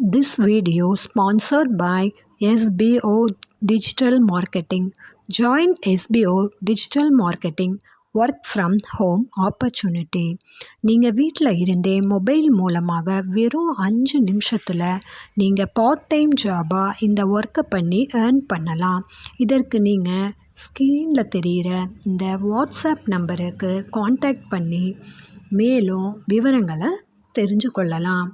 This video sponsored by SBO Digital Marketing. Join SBO Digital Marketing work from home opportunity நீங்கள் வீட்டில் இருந்தே mobile மூலமாக வெறும் அஞ்சு நிமிஷத்தில் நீங்கள் பார்ட் டைம் ஜாபாக இந்த ஒர்க்கை பண்ணி ஏர்ன் பண்ணலாம். இதற்கு நீங்கள் ஸ்க்ரீனில் தெரிகிற இந்த வாட்ஸ்அப் நம்பருக்கு காண்டாக்ட் பண்ணி மேலும் விவரங்களை தெரிஞ்சு கொள்ளலாம்.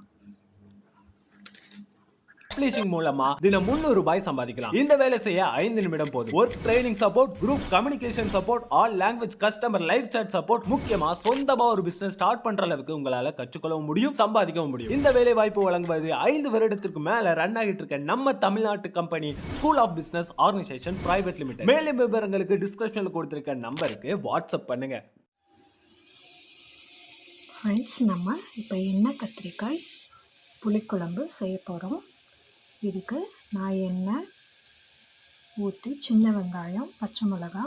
பப்ளிஷிங் மூலமா தினம் முன்னூறு ரூபாய் சம்பாதிக்கலாம். இந்த வேலை செய்ய ஐந்து நிமிடம் போதும். Work training support group communication support all language customer live chat support முக்கியமா சொந்தமா ஒரு பிசினஸ் ஸ்டார்ட் பண்ற அளவுக்கு உங்களால கற்றுக்கொள்ளவும் முடியும் சம்பாதிக்கவும் முடியும். இந்த வேலை வாய்ப்பு வழங்குவது ஐந்து வருடத்திற்கு மேல ரன் ஆகிட்டு இருக்க நம்ம தமிழ்நாட்டு company school of business organisation private limited மேலும் விவரங்களுக்கு டிஸ்கிரிப்ஷன்ல கொடுத்திருக்க நம்பருக்கு வாட்ஸ்அப் பண்ணுங்க. ஃப்ரெண்ட்ஸ் நம்ம இப்போ என்ன கத்திரிக்காய் புளிக்குழம்பு செய்ய போகிறோம் இதுக்கு நான் எண்ணெய் ஊற்றி சின்ன வெங்காயம் பச்சை மிளகா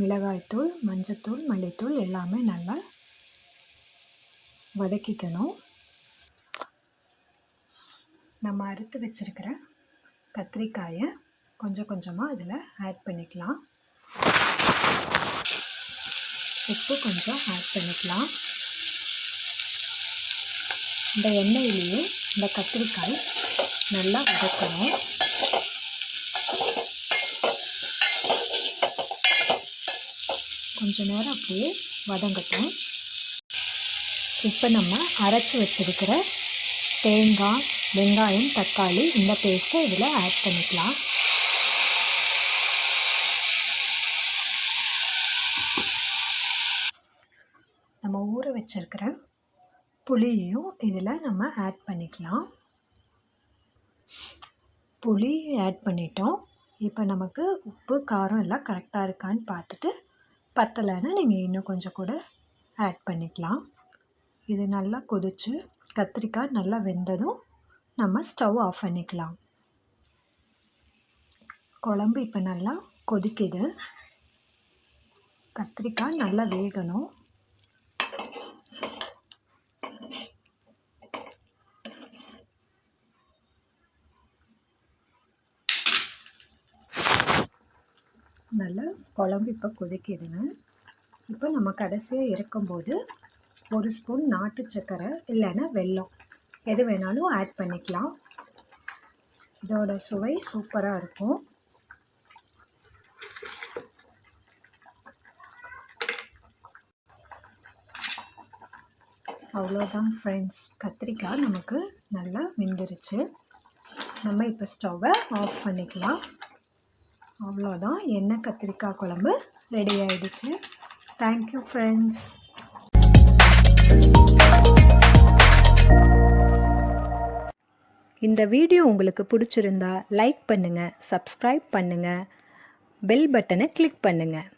மிளகாய்த்தூள் மஞ்சத்தூள் மல்லித்தூள் எல்லாமே நல்லா வதக்கிக்கணும். நம்ம அறுத்து வச்சுருக்கிற கத்திரிக்காயை கொஞ்சம் கொஞ்சமாக இதில் ஆட் பண்ணிக்கலாம். உப்பு கொஞ்சம் ஆட் பண்ணிக்கலாம். இந்த எண்ணெயிலேயே இந்த கத்திரிக்காய் நல்லா வதக்கணும். கொஞ்ச நேரம் அப்படியே வதங்கட்டும். இப்போ நம்ம அரைச்சி வச்சிருக்கிற தேங்காய் வெங்காயம் தக்காளி இந்த பேஸ்ட்டை இதில் ஆட் பண்ணிக்கலாம். நம்ம ஊற வச்சிருக்கிற புளியையும் இதில் நம்ம ஆட் பண்ணிக்கலாம். புளி ஆட் பண்ணிட்டோம். இப்போ நமக்கு உப்பு காரம் எல்லாம் கரெக்டாக இருக்கான்னு பார்த்துட்டு பத்தலைன்னா நீங்கள் இன்னும் கொஞ்சம் கூட ஆட் பண்ணிக்கலாம். இது நல்லா கொதிச்சு கத்திரிக்காய் நல்லா வெந்ததும் நம்ம ஸ்டவ் ஆஃப் பண்ணிக்கலாம். குழம்பு இப்போ நல்லா கொதிக்குது. கத்திரிக்காய் நல்லா வேகணும். நல்லா குழம்பு இப்போ கொதிக்கிதுங்க. இப்போ நம்ம கடைசியாக இருக்கும்போது ஒரு ஸ்பூன் நாட்டு சர்க்கரை இல்லைன்னா வெல்லம். எது வேணாலும் ஆட் பண்ணிக்கலாம். இதோட சுவை சூப்பராக இருக்கும். அவ்வளோதான் ஃப்ரெண்ட்ஸ் கத்திரிக்காய் நமக்கு நல்லா வெந்துருச்சு. நம்ம இப்போ ஸ்டவ்வை ஆஃப் பண்ணிக்கலாம். அவ்வளோதான். எண்ணெய் கத்திரிக்காய் குழம்பு ரெடி ஆயிடுச்சு. தேங்க்யூ ஃப்ரெண்ட்ஸ் இந்த வீடியோ உங்களுக்கு பிடிச்சிருந்தா லைக் பண்ணுங்கள் சப்ஸ்கிரைப் பண்ணுங்கள் பெல் பட்டனை கிளிக் பண்ணுங்கள்